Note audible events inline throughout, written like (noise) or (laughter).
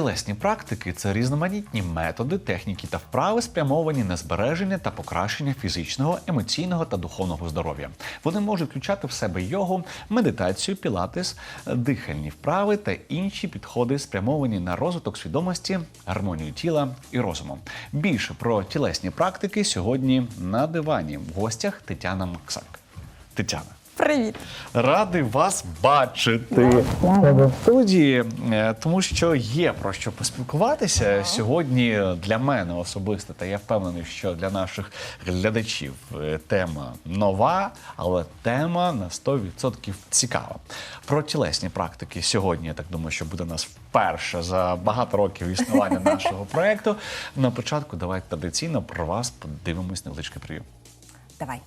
Тілесні практики це різноманітні методи, техніки та вправи, спрямовані на збереження та покращення фізичного, емоційного та духовного здоров'я. Вони можуть включати в себе йогу, медитацію, пілатес, дихальні вправи та інші підходи, спрямовані на розвиток свідомості, гармонію тіла і розуму. Більше про тілесні практики сьогодні на дивані в гостях Тетяна Максак. Тетяна. Привіт. Радий вас бачити в студії, е, тому що є про що поспілкуватися сьогодні для мене особисто, та я впевнений, що для наших глядачів е, тема нова, але тема на 100% цікава. Про тілесні практики сьогодні, я так думаю, що буде нас вперше за багато років існування (laughs) нашого проекту. На початку давайте традиційно про вас подивимось невеличкий прийом. Давай.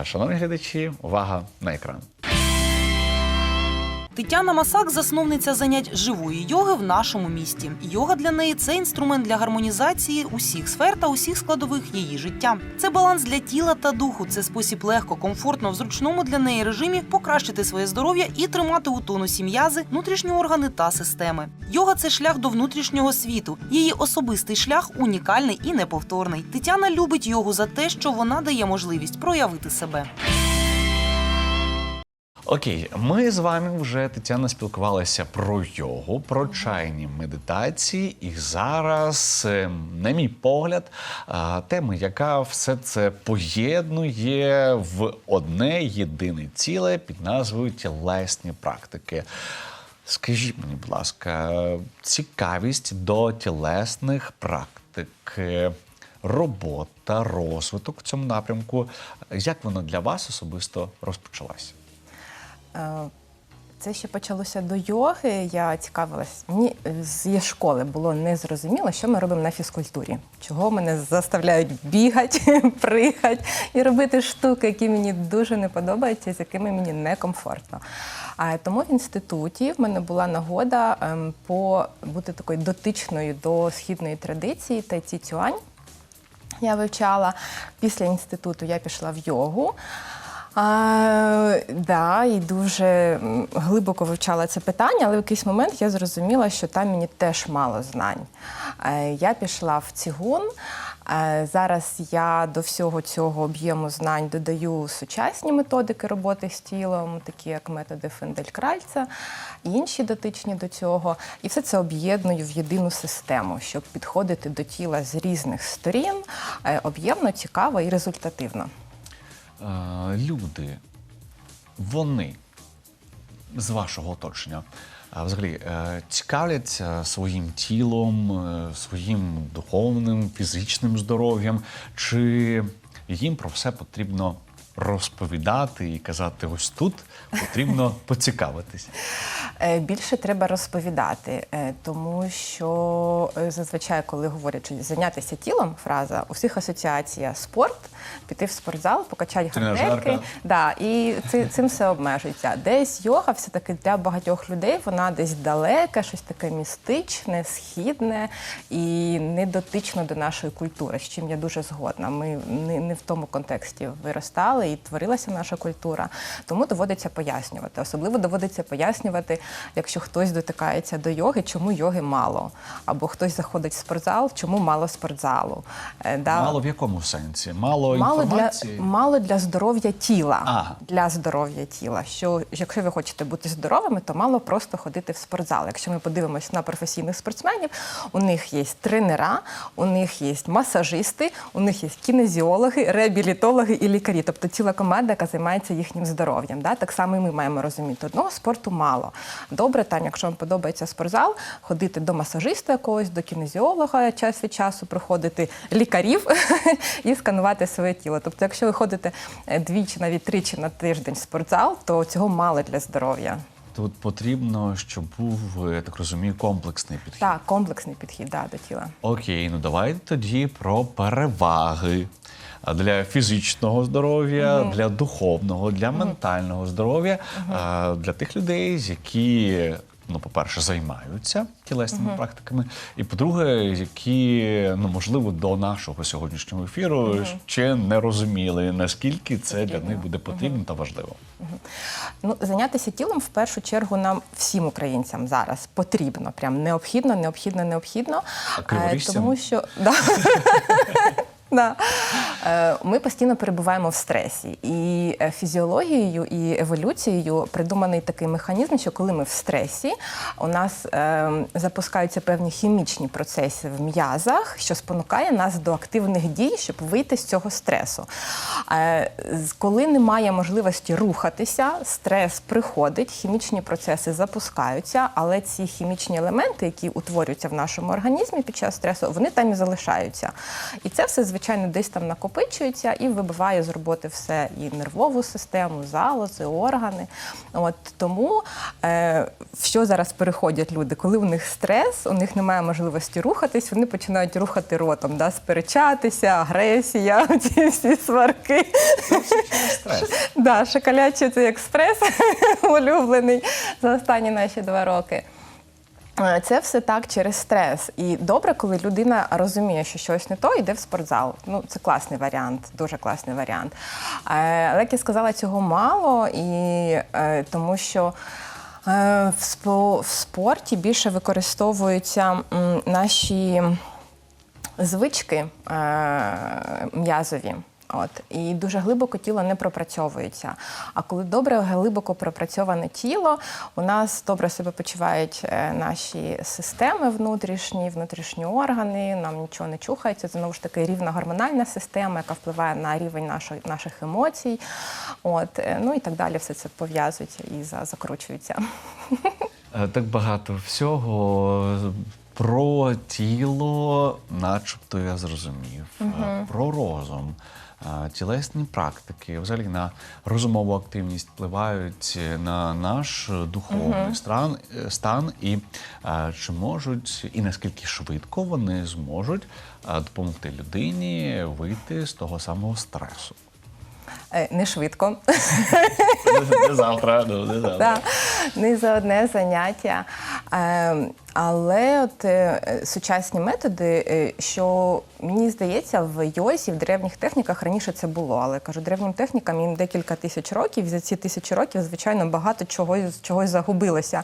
Е, Шановні глядачі, увага на екран. Тетяна Масак засновниця занять живої йоги в нашому місті. Йога для неї це інструмент для гармонізації усіх сфер та усіх складових її життя. Це баланс для тіла та духу. Це спосіб легко, комфортно, в зручному для неї режимі покращити своє здоров'я і тримати у тонусі м'язи, внутрішні органи та системи. Йога це шлях до внутрішнього світу. Її особистий шлях унікальний і неповторний. Тетяна любить йогу за те, що вона дає можливість проявити себе. Окей, ми з вами вже Тетяна спілкувалися про йогу, про чайні медитації, і зараз, е, на мій погляд, тема, яка все це поєднує в одне єдине ціле під назвою тілесні практики. Скажіть мені, будь ласка, цікавість до тілесних практик, е, робота, розвиток в цьому напрямку. Як воно для вас особисто розпочалася? Е, Це ще почалося до йоги. Я цікавилась. Мені з школи було незрозуміло, що ми робимо на фізкультурі. Чого мене заставляють бігати, (laughs) пригати і робити штуки, які мені дуже не подобаються, з якими мені некомфортно. А тому в інституті в мене була нагода ем, по бути такою дотичною до східної традиції Тайці Цюань. Я вивчала після інституту, я пішла в йогу. А, да, і дуже глибоко вивчала це питання, але в якийсь момент я зрозуміла, що там мені теж мало знань. Е, Я пішла в цігун. Е, Зараз я до всього цього об'єму знань додаю сучасні методики роботи з тілом, такі як методи Фендель-Кральца інші дотичні до цього. І все це об'єдную в єдину систему, щоб підходити до тіла з різних сторін е, об'ємно, цікаво і результативно. Е, люди, вони з вашого оточення взагалі е, цікавляться своїм тілом, е, своїм духовним, фізичним здоров'ям, чи їм про все потрібно розповідати і казати: ось тут потрібно (laughs) поцікавитись. Е, Більше треба розповідати, е, тому що е, зазвичай, коли говорять, що зайнятися тілом, фраза у всіх асоціація спорт, піти в спортзал, покачати гантельки. Да, і цим все обмежується. Десь йога все-таки для багатьох людей вона десь далека, щось таке містичне, східне і не дотично до нашої культури, з чим я дуже згодна. Ми не в тому контексті виростали і творилася наша культура. Тому доводиться пояснювати. Особливо доводиться пояснювати, якщо хтось дотикається до йоги, чому йоги мало, або хтось заходить в спортзал, чому мало спортзалу. Е. Мало в якому сенсі? Мало, Мало для, мало для здоров'я тіла. Ага. Для здоров'я тіла. Що якщо ви хочете бути здоровими, то мало просто ходити в спортзал. Якщо ми подивимося на професійних спортсменів, у них є тренера, у них є масажисти, у них є кінезіологи, реабілітологи і лікарі. Тобто ціла команда, яка займається їхнім здоров'ям. Да? Так само і ми маємо розуміти. Одного спорту мало. Добре, там, якщо вам подобається спортзал, ходити до масажиста якогось, до кінезіолога час від часу, проходити лікарів (laughs) і сканувати своє тіло. Тобто, якщо ви ходите е, двічі, навіть тричі на тиждень в спортзал, то цього мало для здоров'я. Тут потрібно, щоб був, я так розумію, комплексний підхід. Так, комплексний підхід да, до тіла. Окей, ну давайте тоді про переваги для фізичного здоров'я, для духовного, для ментального здоров'я, а, для тих людей, які. Ну, по-перше, займаються тілесними практиками, і по-друге, які ну можливо до нашого сьогоднішнього ефіру ще не розуміли, наскільки це для них буде потрібно та важливо. Ну, зайнятися тілом в першу чергу нам всім українцям зараз потрібно. Прям необхідно, необхідно, необхідно. А Е. Тому що да. (laughs) Да. Е, Ми постійно перебуваємо в стресі, і е, фізіологією і еволюцією придуманий такий механізм, що коли ми в стресі, у нас е, запускаються певні хімічні процеси в м'язах, що спонукає нас до активних дій, щоб вийти з цього стресу. Е, Коли немає можливості рухатися, стрес приходить, хімічні процеси запускаються, але ці хімічні елементи, які утворюються в нашому організмі під час стресу, вони там і залишаються. І це все, звичайно, десь там накопичується і вибиває з роботи все і нервову систему, залози, органи. От тому е, що зараз переходять люди? Коли у них стрес, у них немає можливості рухатись, вони починають рухати ротом, да, сперечатися, агресія, (laughs) ці всі сварки. Стрес. (laughs) Да, шоколячий це експрес (laughs) улюблений за останні наші два роки. Е, Це все так через стрес. І добре, коли людина розуміє, що щось не то, йде в спортзал. Ну, це класний варіант, дуже класний варіант. Е, Але як я сказала, цього мало, і е, тому що. В спорті більше використовуються наші звички м'язові. От і дуже глибоко тіло не пропрацьовується. А коли добре глибоко пропрацьоване тіло, у нас добре себе почувають е, наші системи внутрішні, внутрішні органи, нам нічого не чухається. Це знову ж таки рівна гормональна система, яка впливає на рівень нашої, наших емоцій. От, е, ну і так далі, все це пов'язується і за- закручується. Е, Так багато всього про тіло, начебто я зрозумів, Е, про розум. Е, Тілесні практики, взагалі на розумову активність впливають на наш духовний стан, е, стан і е, чи можуть, і наскільки швидко вони зможуть е, допомогти людині вийти з того самого стресу. Е, Не швидко. Не завтра, ну, не завтра. Не за одне заняття. Е, але от е, сучасні методи, е, що мені здається, в йозі, в древніх техніках раніше це було. Але кажу, древнім технікам їм декілька тисяч років. І за ці тисячі років, звичайно, багато чогось чогось загубилося.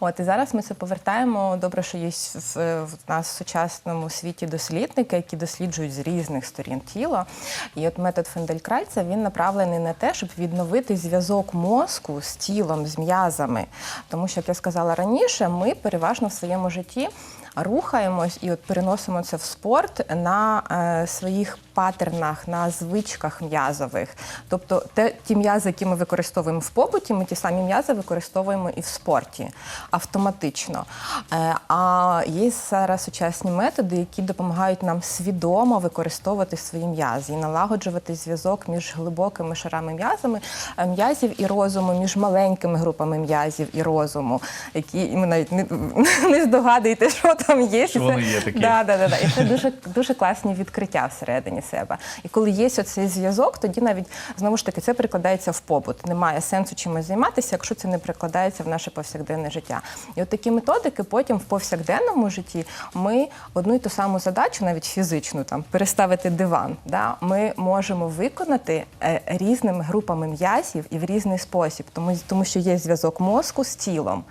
От і зараз ми це повертаємо. Добре, що є в, в нас в сучасному світі дослідники, які досліджують з різних сторін тіла. І от метод Фенделькральця він направлений на те, щоб відновити зв'язок мозку з тілом, з м'язами. Тому що, як я сказала раніше, ми переважно своєму житті рухаємось і от переносимо це в спорт на е, своїх патернах, на звичках м'язових. Тобто те, ті м'язи, які ми використовуємо в побуті, ми ті самі м'язи використовуємо і в спорті автоматично. Е, а є зараз сучасні методи, які допомагають нам свідомо використовувати свої м'язи і налагоджувати зв'язок між глибокими шарами м'язами, е, м'язів і розуму, між маленькими групами м'язів і розуму, які ми навіть не, (laughs) не здогадуєте, що там є. Що вони є такі. Да, да, да, да. І це дуже, дуже класні відкриття всередині себе. І коли є оцей зв'язок, тоді навіть знову ж таки це перекладається в побут. Немає сенсу чимось займатися, якщо це не перекладається в наше повсякденне життя. І от такі методики потім в повсякденному житті ми одну і ту саму задачу, навіть фізичну, там переставити диван. Да, ми можемо виконати е, різними групами м'язів і в різний спосіб, тому, тому що є зв'язок мозку з тілом.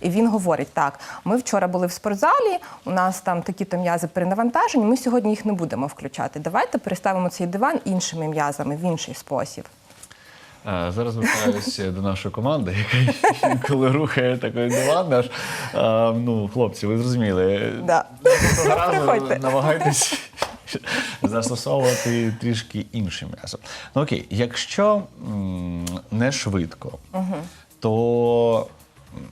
І він говорить: так, ми вчора були в спортзалі, у нас там такі-то м'язи перенавантажені, ми сьогодні їх не будемо включати. Давайте переставимо цей диван іншими м'язами в інший спосіб. А, Зараз звертаюся до нашої команди, яка інколи рухає такий диван наш. А, ну, хлопці, ви зрозуміли. Да. Приходьте. намагайтесь застосовувати трішки інше м'ясо. Ну окей, якщо м, не швидко, то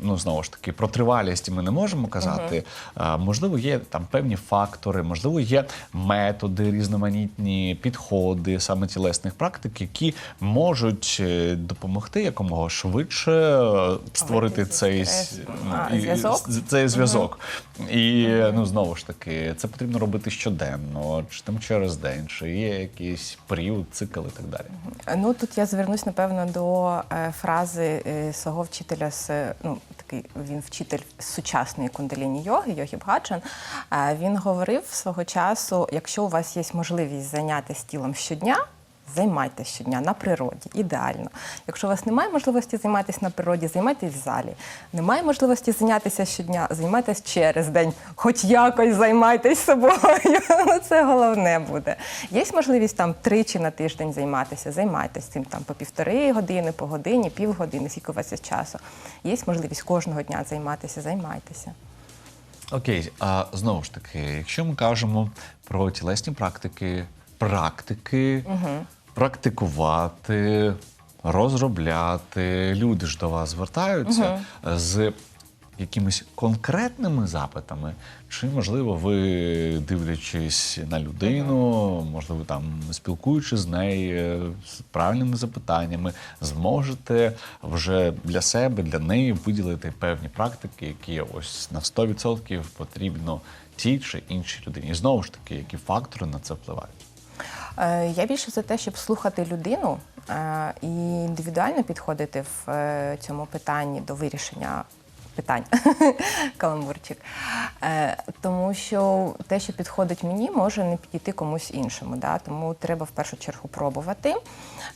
ну знову ж таки про тривалість ми не можемо казати. А, можливо, є там певні фактори, можливо, є методи, різноманітні підходи саме тілесних практик, які можуть е, допомогти якомога швидше е, створити цей, ну, А, і- зв'язок? цей зв'язок. І ну знову ж таки, це потрібно робити щоденно, чи там через день, чи є якийсь період, цикл і так далі. Ну тут я звернусь напевно до е, фрази свого вчителя з ну такий він вчитель сучасної кундаліні йоги, Йогі Бгаджан. Він говорив свого часу: якщо у вас є можливість зайнятися тілом щодня. Займайтеся щодня на природі, ідеально. Якщо у вас немає можливості займатися на природі, займайтесь в залі. Немає можливості зайнятися щодня, займайтесь через день, хоч якось займайтесь собою. (laughs) Ну, Це головне буде. Є можливість там тричі на тиждень займатися, займайтесь цим там по півтори години, по годині, півгодини, скільки у вас є часу. Є можливість кожного дня займатися, займайтеся. Окей, а знову ж таки, якщо ми кажемо про тілесні практики, практики, практикувати, розробляти, люди ж до вас звертаються з якимись конкретними запитами, чи можливо ви дивлячись на людину, можливо, там спілкуючись з нею з правильними запитаннями, зможете вже для себе, для неї виділити певні практики, які ось на 100% потрібно тій чи іншій людині. І знову ж таки, які фактори на це впливають. Е, Я більше за те, щоб слухати людину е, і індивідуально підходити в е, цьому питанні до вирішення питань. (laughs) Каламбурчик. Е, Тому що те, що підходить мені, може не підійти комусь іншому. Да? Тому треба в першу чергу пробувати,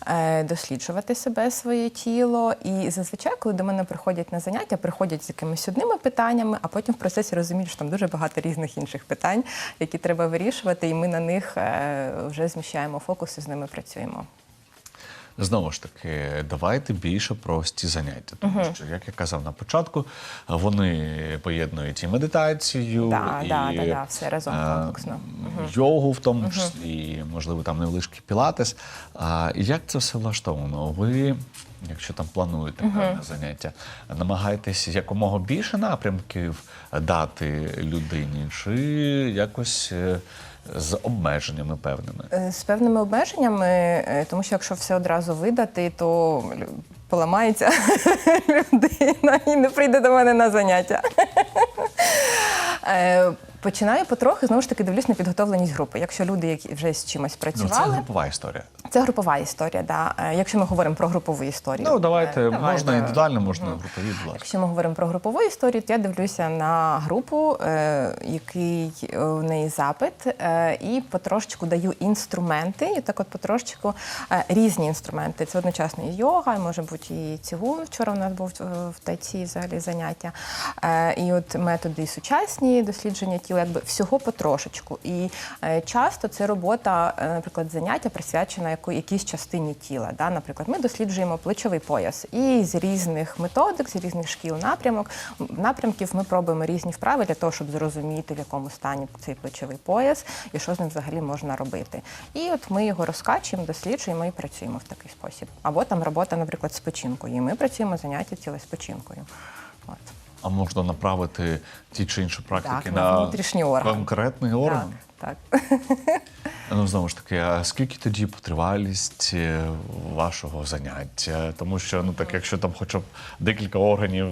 е, досліджувати себе, своє тіло. І зазвичай, коли до мене приходять на заняття, приходять з якимись одними питаннями, а потім в процесі розуміють, що там дуже багато різних інших питань, які треба вирішувати, і ми на них е, вже зміщаємо фокус і з ними працюємо. Знову ж таки, давайте більше про ці заняття, тому що, як я казав на початку, вони поєднують і медитацію, Да, і да, да, да, все разом е, комплексно. йогу, в тому числі, і, можливо, там невеличкий пілатес. А як це все влаштовано? Ви, якщо там плануєте певне заняття, намагаєтесь якомога більше напрямків дати людині, чи якось е, з обмеженнями певними? Е, З певними обмеженнями, е, тому що якщо все одразу видати, то поламається (laughs) людина і не прийде до мене на заняття. Починаю потрохи, знову ж таки, дивлюсь на підготовленість групи. Якщо люди, які вже з чимось Ну, це групова історія. це групова історія. Да. Е, Якщо ми говоримо про групову історію. Ну, давайте, Е, можна індивідуально, можна групові, будь ласка. Якщо ми говоримо про групову історію, то я дивлюся на групу, е, який е, у неї запит, е, і потрошечку даю інструменти. І так от потрошечку е, різні інструменти. Це одночасно і йога, і може бути і цігун. Вчора у нас був е, в тайці взагалі заняття. Е, І от методи сучасні дослідження тіла, якби всього потрошечку. І е, часто це робота, е, наприклад, заняття присвячена яко- якійсь частині тіла. Да? Наприклад, ми досліджуємо плечовий пояс. І з різних методик, з різних шкіл напрямок, напрямків ми пробуємо різні вправи для того, щоб зрозуміти, в якому стані цей плечовий пояс і що з ним взагалі можна робити. І от ми його розкачуємо, досліджуємо і працюємо в такий спосіб. Або там робота, наприклад, з печінкою. І ми працюємо заняття печінкою. От. А можна направити ті чи інші практики Так, на внутрішній орган. конкретний орган? Так, так. (laughs) Ну знову ж таки, а скільки тоді потривалість е, вашого заняття? Тому що ну так, якщо там хоча б декілька органів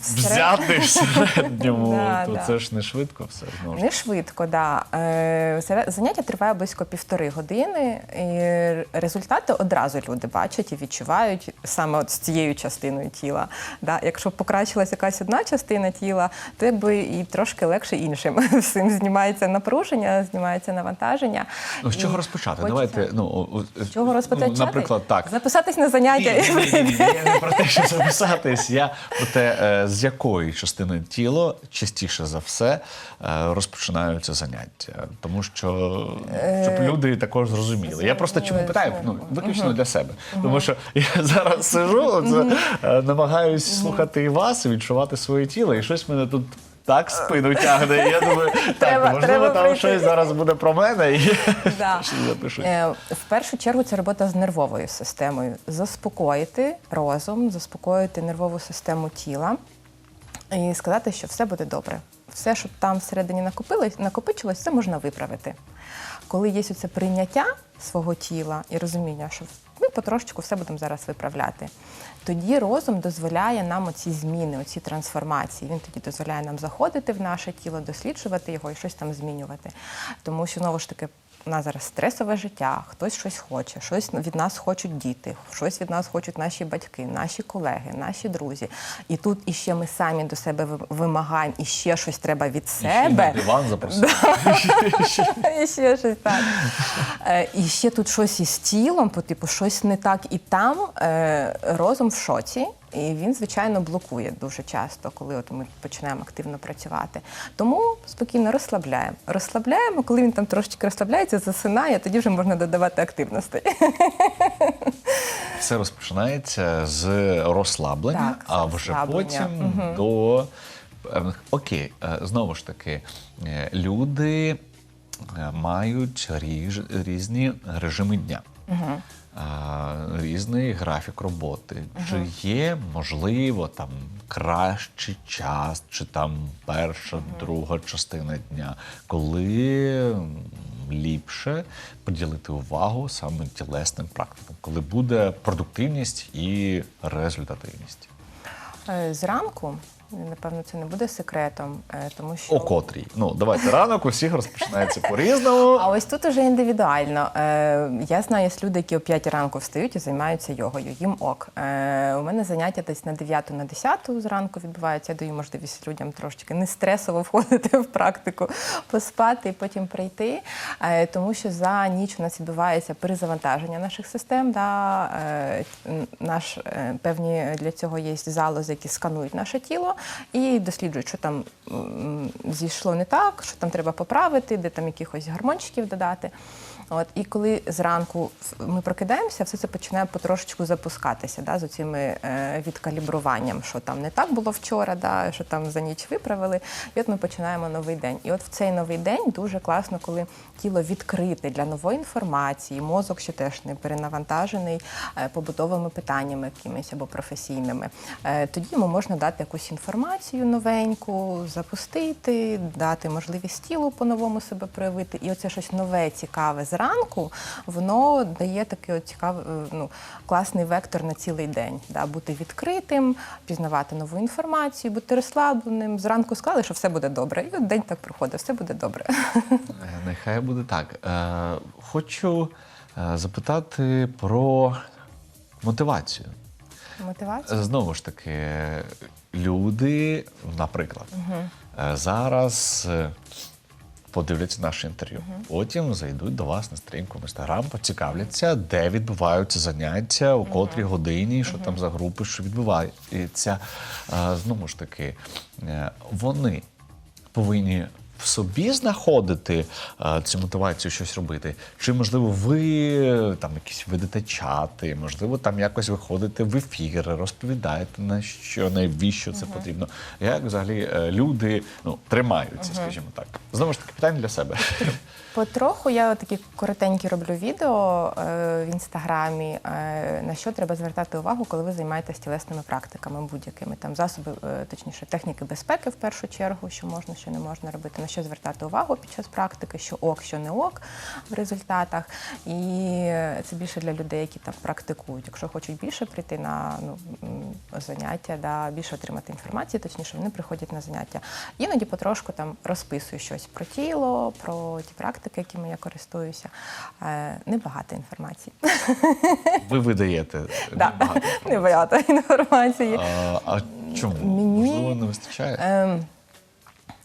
взяти в середньому, (laughs) Да, то да. це ж не швидко все знову ж. Не швидко, да. Е, Заняття триває близько півтори години. І результати одразу люди бачать і відчувають саме от з цією частиною тіла. Да. Якщо покращилась якась одна частина тіла, то якби і трошки легше іншим. (laughs) Всім знімається напруження, знімається навантаження. Ну, з чого І розпочати? хочеться- Давайте, ну, о- о- З чого розпочати? Ну, наприклад, так. Записатись на заняття. Ні, ні, ні, ні, ні, я не про те, що записатись. Я про те, е, з якої частини тіла частіше за все е, розпочинаються заняття. Тому що щоб люди також зрозуміли. Я просто чому питаю? Ну, виключно для себе. Тому що я (laughs) зараз сижу, оце, е, намагаюсь слухати і вас, відчувати своє тіло, і щось мене тут так спину тягне. Я думаю, (laughs) так, можливо, треба там прийти. щось зараз буде про мене. І (laughs) Да. (laughs) запишу. Е, В першу чергу це робота з нервовою системою. Заспокоїти розум, заспокоїти нервову систему тіла і сказати, що все буде добре. Все, що там всередині накопилось, накопичилось, це можна виправити. Коли є це прийняття свого тіла і розуміння, що потрошечку все будемо зараз виправляти, тоді розум дозволяє нам оці зміни, оці трансформації. Він тоді дозволяє нам заходити в наше тіло, досліджувати його і щось там змінювати. Тому що знову ж таки. У нас зараз стресове життя, хтось щось хоче, щось від нас хочуть діти, щось від нас хочуть наші батьки, наші колеги, наші друзі. І тут іще ми самі до себе ви- вимагаємо, і ще щось треба від І ще себе. диван. (laughs) І ще щось так. Е, І ще тут щось із тілом, по типу щось не так і там. Е, Розум в шоці, і він, звичайно, блокує дуже часто, коли от ми починаємо активно працювати. Тому спокійно розслабляємо. Розслабляємо, коли він там трошечки розслабляється, засинає, тоді вже можна додавати активностей. Все розпочинається з розслаблення, Так, а вже потім до певних. Окей, е, знову ж таки, е, люди е, мають різні режими дня. а, Різний графік роботи. Чи є можливо там кращий час, чи там перша, друга частина дня, коли ліпше приділити увагу саме тілесним практикам, коли буде продуктивність і результативність? Е, Зранку, напевно, це не буде секретом, е, тому що О котрій. Ну, давайте ранок у всіх розпочинається по-різному. А ось тут уже індивідуально. Е, я знаю, люди, які о 5 ранку встають і займаються йогою. Їм ок. Е, у мене заняття десь на 9 на 10 зранку відбуваються. Я даю можливість людям трошечки не стресово входити в практику, поспати і потім прийти. Тому що за ніч у нас відбувається перезавантаження наших систем. Да? Наш, певні для цього є залози, які сканують наше тіло і досліджують, що там зійшло не так, що там треба поправити, де там якихось гармончиків додати. От, і коли зранку ми прокидаємося, все це починає потрошечку запускатися да, з цими е, відкалібруванням, що там не так було вчора, да, що там за ніч виправили. І от ми починаємо новий день. І от в цей новий день дуже класно, коли тіло відкрите для нової інформації, мозок ще теж не перенавантажений е, побутовими питаннями якимись або професійними. Е, тоді йому можна дати якусь інформацію новеньку, запустити, дати можливість тілу по-новому себе проявити. І оце щось нове, цікаве зранку, воно дає такий от цікавий, е, ну, класний вектор на цілий день. Да? Бути відкритим, пізнавати нову інформацію, бути розслабленим. Зранку сказали, що все буде добре. І от день так проходить, все буде добре. Е, Нехай буде так. Е, хочу запитати про мотивацію. Мотивація. Знову ж таки, люди, наприклад, е, зараз подивляться наше інтерв'ю. Потім зайдуть до вас на стрімку в інстаграм, поцікавляться, де відбуваються заняття, у котрій годині, що там за групи, що відбувається. Е, Знову ж таки, е, вони повинні. В собі знаходити е, цю мотивацію щось робити? Чи можливо ви там якісь ведете чати, можливо, там якось виходите в ефіри, розповідаєте на що навіщо це потрібно? Як взагалі е, люди ну тримаються, скажімо так? Знову ж таки, питання для себе. (laughs) Потроху я такі коротенькі роблю відео е, в інстаграмі, е, на що треба звертати увагу, коли ви займаєтесь тілесними практиками будь-якими там засоби, е, точніше, техніки безпеки в першу чергу, що можна, що не можна робити, на що звертати увагу під час практики, що ок, що не ок в результатах. І це більше для людей, які там практикують. Якщо хочуть більше прийти на ну, заняття, да, більше отримати інформації, точніше, вони приходять на заняття. Іноді потрошку там розписую щось про тіло, про ті практики, якими я користуюся. Е, Небагато інформації. (laughs) Ви видаєте (laughs) Да, небагато інформації. А, а чому? Мені- Можливо, не вистачає? Ем,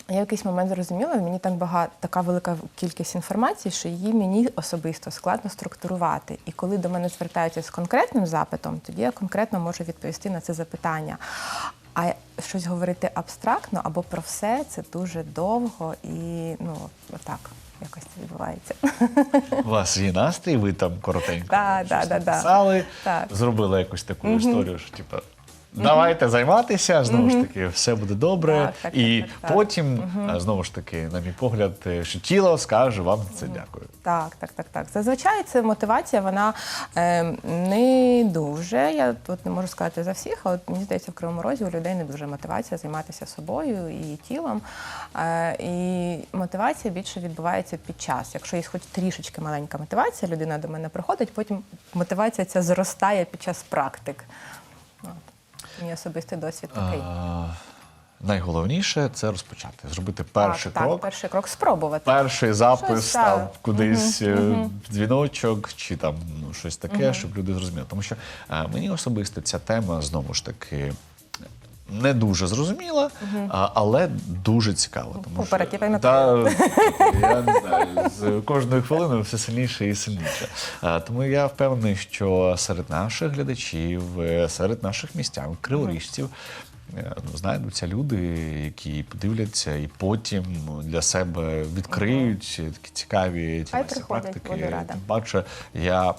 Я в якийсь момент зрозуміла, мені так багато така велика кількість інформації, що її мені особисто складно структурувати. І коли до мене звертаються з конкретним запитом, тоді я конкретно можу відповісти на це запитання. А щось говорити абстрактно або про все це дуже довго і ну отак якось це відбувається. У вас є настрій, ви там коротенько Да, да, да, да. зробили якусь таку історію, що типу. Давайте займатися. Знову ж таки, все буде добре. Так, так, і так, так, так. потім, е, знову ж таки, на мій погляд, е, що тіло скаже вам за це дякую. Так, так, так, так. Зазвичай це мотивація, вона е, не дуже. Я тут не можу сказати за всіх, а от мені здається, в Кривому Розі у людей не дуже мотивація займатися собою і тілом. Е, і мотивація більше відбувається під час. Якщо є хоч трішечки маленька мотивація, людина до мене приходить, потім мотивація ця зростає під час практик. Мій особистий досвід такий. А, найголовніше це розпочати, зробити перший так, крок. Так, перший крок спробувати. Перший запис Щось, там кудись угу. дзвіночок чи там ну, щось таке, щоб люди зрозуміли. Тому що е, мені особисто ця тема знову ж таки. Не дуже зрозуміла, а, але дуже цікава. Тому Поперек, я що, пам'ятаю. та, (laughs) я не знаю, з кожною хвилиною все сильніше і сильніше. А, тому я впевнений, що серед наших глядачів, е, серед наших містян, криворіжців, е, ну, знайдуться люди, які подивляться і потім для себе відкриють такі цікаві приходять, практики. Тим паче, я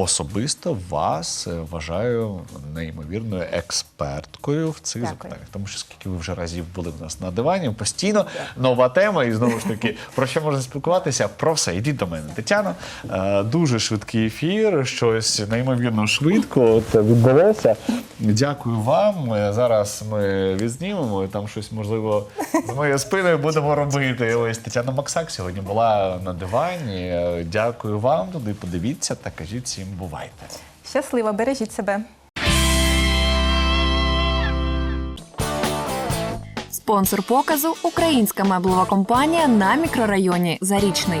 особисто вас е, вважаю неймовірною експерткою в цих Дякую. запитаннях. Тому що скільки ви вже разів були в нас на дивані, постійно нова тема, і знову ж таки, про що можна спілкуватися? Про все. Йдіть до мене, Тетяно. Е, Дуже швидкий ефір, щось неймовірно швидко от відбулося. Дякую вам. Е, Зараз ми відзнімемо, і там щось можливо з моєю спиною будемо робити. Ось Тетяна Максак сьогодні була на дивані. Дякую вам. Туди подивіться та кажіть всім бувайте. Щасливо, бережіть себе. Спонсор показу українська меблова компанія на мікрорайоні Зарічний.